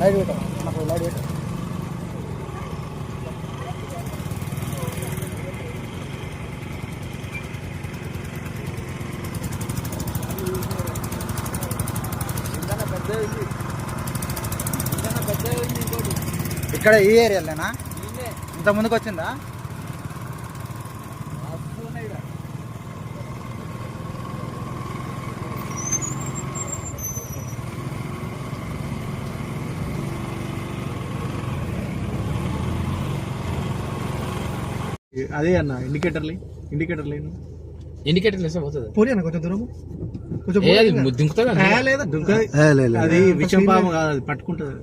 Light పెట్టాం. నాకు light పెట్టాం. ఇక్కడ ఈ ఏరియాలోనా? ఇంత ముందుకు వచ్చిందా? అదే అన్న ఇండికేటర్లు ఇండికేటర్ లేను ఇండికేటర్ వేస్తే పోతుంది. పోనీ అన్న కొంచెం దూరం కొంచెం దింకుతుంది? ఏ, లేదా దుంక ఏ, లే, లే. అది విషం పాము కాదు అది పట్టుకుంటుంది.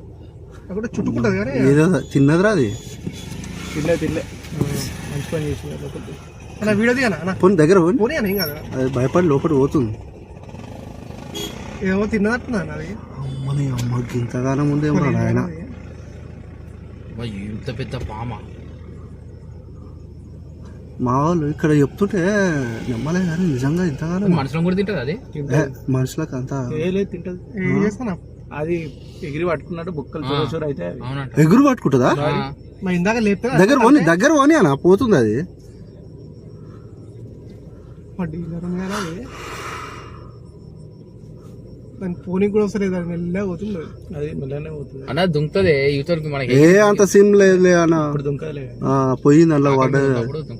అక్కడ చుట్టుకుంటది కానీ ఏదో చిన్నదిరా అది. తిల్లే తిల్లే మంచి పని చేసి లోపలికి. అన్న వీడియో అన్న? పోనీ దగ్గర పోనీ పోనీ అన్న ఏం కాదు. అది భయపడి లోపలి పోతుంది. ఏమో తిన్నదట్టున్నా అన్న అది? అమ్మకి ఇంతగానం ఉందేమో ఆయన ఇంత పెద్ద పామ? మా వాళ్ళు ఇక్కడ చెప్తుంటే నమ్మలే కానీ నిజంగా ఇంతగానం మనుషులను కూడా తింటుంది అది? ఏ, మనుషులకు అంత ఏ లేదు తింటది. ఏం చేస్తానా? అది ఎగిరి పట్టుకున్నట్టు బుక్కలు చూర అయితే అవి. అవునంట. ఎగురు పట్టుకుంటుందా? ఆ, మా ఇందాక లేపితే దగ్గర పోనీ దగ్గర పోనీ అన్న పోతుంది అది. మా డీలర్ ఉంది కదా అది. దాని పోనీ కూడా వస్తలేదు అది మెల్లగా పోతుంది. అది. అది మెల్లనే పోతుంది. అన్న దుంకుతుంది యువతలకి మనకి ఏ అంత సీన్ లేదు అన్న. ఇప్పుడు దుంకలే ఆ, పోయింది అలా పడ్డది దుంకు.